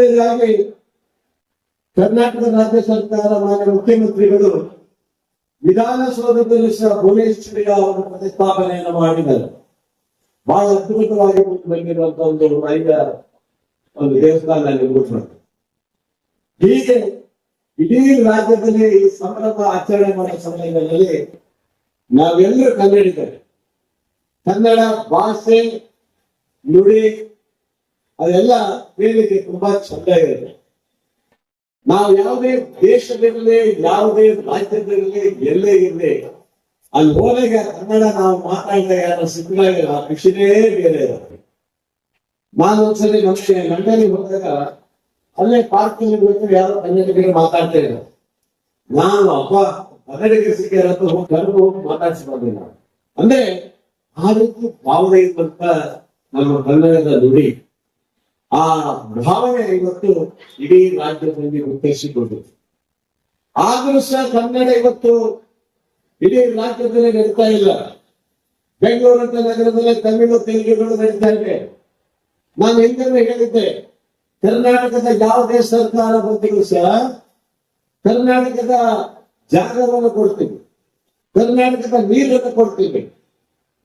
ಮೊದಲನೇದಾಗಿ ಕರ್ನಾಟಕ ರಾಜ್ಯ ಸರ್ಕಾರ ಮಾನ್ಯ ಮುಖ್ಯಮಂತ್ರಿಗಳು ವಿಧಾನಸೌಧದಲ್ಲಿ ಸಹ ಭುವನೇಶ್ವರಿಯ ಅವರು ಪ್ರತಿಷ್ಠಾಪನೆಯನ್ನು ಮಾಡಿದ್ದಾರೆ. ಬಹಳ ಅದ್ಭುತವಾಗಿ ಬಂದಿರುವಂತಹ ಒಂದು ಐದ ಒಂದು ದೇವಸ್ಥಾನ ನಿರ್ಮಿಸಿದ್ರು ಹೀಗೆ ಇಡೀ ರಾಜ್ಯದಲ್ಲಿ ಈ ಸಂಭ್ರಮ ಆಚರಣೆ ಮಾಡೋ ಸಮಯದಲ್ಲಿ ನಾವೆಲ್ಲರೂ ಕನ್ನಡಿಗರು. ಕನ್ನಡ ಭಾಷೆ ನುಡಿ ಅದೆಲ್ಲ ಕೇಳಲಿಕ್ಕೆ ತುಂಬಾ ಚಂದ ಇರುತ್ತೆ. ನಾವು ಯಾವುದೇ ದೇಶದಿರಲಿ ಯಾವುದೇ ರಾಜ್ಯದಲ್ಲಿ, ಎಲ್ಲೇ ಇರಲಿ ಅಲ್ಲಿ ಹೋದಾಗ ಕನ್ನಡ ನಾವು ಮಾತಾಡಿದಾಗ ಯಾರು ಸಿಕ್ಕಿದಾಗ ಆ ಖುಷಿನೇ ಬೇರೆ ಇರುತ್ತೆ. ನಾನು ಒಂದ್ಸಲಿ ನಮಗೆ ಲಂಡನ್ಗೆ ಹೋದಾಗ, ಅಲ್ಲೇ ಪಾರ್ಕಿಂಗ್ ಬಿಟ್ಟು ಯಾರು ಕನ್ನಡಿಗರು ಮಾತಾಡ್ತಾ ಇದ್ದಾರೆ ನಾನು ಅಪ್ಪ ಕನ್ನಡಿಗರು ಸಿಕ್ಕಾರ ಅಂತ ಹೋಗಿ ಕರೆದು ಹೋಗಿ ಮಾತಾಡ್ಸ್ಕೊಂಡೆ ನಾನು. ಅಂದ್ರೆ ಆ ರೀತಿ ಭಾವನೆ ಇರುವಂತ ನಮ್ಮ ಕನ್ನಡದ ನುಡಿ. ಆ ಭಾವನೆ ಇವತ್ತು ಇಡೀ ರಾಜ್ಯದಲ್ಲಿ ಉತ್ತರಿಸಿಕೊಂಡಿದೆ ಆದರೂ ಸಹ ಕನ್ನಡ ಇವತ್ತು ಇಡೀ ರಾಜ್ಯದಲ್ಲಿ ನಡೀತಾ ಇಲ್ಲ. ಬೆಂಗಳೂರಂತ ನಗರದಲ್ಲಿ ತಮಿಳು, ತೆಲುಗುಗಳು ನಡೀತಾ ಇದೆ. ನಾನು ಹಿಂದೆ ಹೇಳಿದ್ದೆ, ಕರ್ನಾಟಕದ ಯಾವುದೇ ಸರ್ಕಾರ ಬಂದಿಗೂ ಸಹ ಕರ್ನಾಟಕದ ಜಾಗವನ್ನು ಕೊಡ್ತೀವಿ ಕರ್ನಾಟಕದ ನೀರನ್ನು ಕೊಡ್ತೀವಿ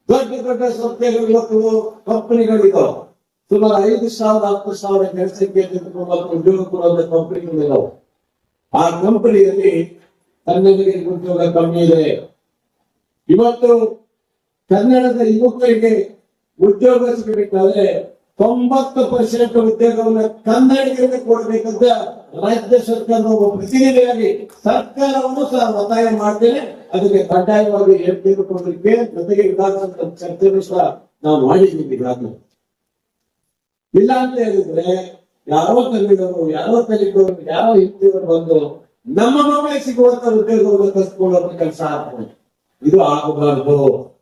ದೊಡ್ಡ ದೊಡ್ಡ ಸಂಸ್ಥೆಗಳು ಇವತ್ತು ಕಂಪನಿಗಳಿದಾವೆ ಸುಮಾರು ಐದು ಸಾವಿರ, ಹತ್ತು ಸಾವಿರ ಮತ್ತು ಉದ್ಯೋಗ ಕಂಪನಿಗಳಿದಾವೆ ಆ ಕಂಪನಿಯಲ್ಲಿ ಕನ್ನಡಿಗರಿಗೆ ಉದ್ಯೋಗ ಕಮ್ಮಿ ಇದೆ. ಇವತ್ತು ಕನ್ನಡದ ಯುವಕರಿಗೆ ಉದ್ಯೋಗ ಸಿಗಬೇಕಾದ್ರೆ ತೊಂಬತ್ತು ಪರ್ಸೆಂಟ್ ಉದ್ಯೋಗವನ್ನ ಕನ್ನಡಿಗರಿಗೆ ಕೊಡಬೇಕಂತ ರಾಜ್ಯ ಸರ್ಕಾರದ ಒಬ್ಬ ಪ್ರತಿನಿಧಿಯಾಗಿ ಸರ್ಕಾರವನ್ನು ಸಹ ಒತ್ತಾಯ ಮಾಡ್ತೇನೆ. ಅದಕ್ಕೆ ಕಡ್ಡಾಯವಾಗಿ ಕೊಡಲಿಕ್ಕೆ ಜೊತೆಗೆ ವಿಧಾನಸಭೆ ಚರ್ಚೆಯನ್ನು ಸಹ ನಾವು ಮಾಡಿದ್ದೀವಿ ಈಗಾಗಲೇ ಇಲ್ಲ ಅಂತ ಹೇಳಿದ್ರೆ ಯಾರೋ ಕನ್ನಡಿಗರು ಯಾರೋ ತೆಲುಗರು ಯಾರೋ ಹಿಂದಿಯವರು ಬಂದು ನಮ್ಮ ಮಗಳಿಗೆ ಸಿಗುವಂತ ಉದ್ಯೋಗವನ್ನು ಕಲ್ಸ್ಕೊಳ್ಳುವಂತ ಕೆಲಸ ಆಗ್ಬೋದು. ಇದು ಆಗಬಾರ್ದು.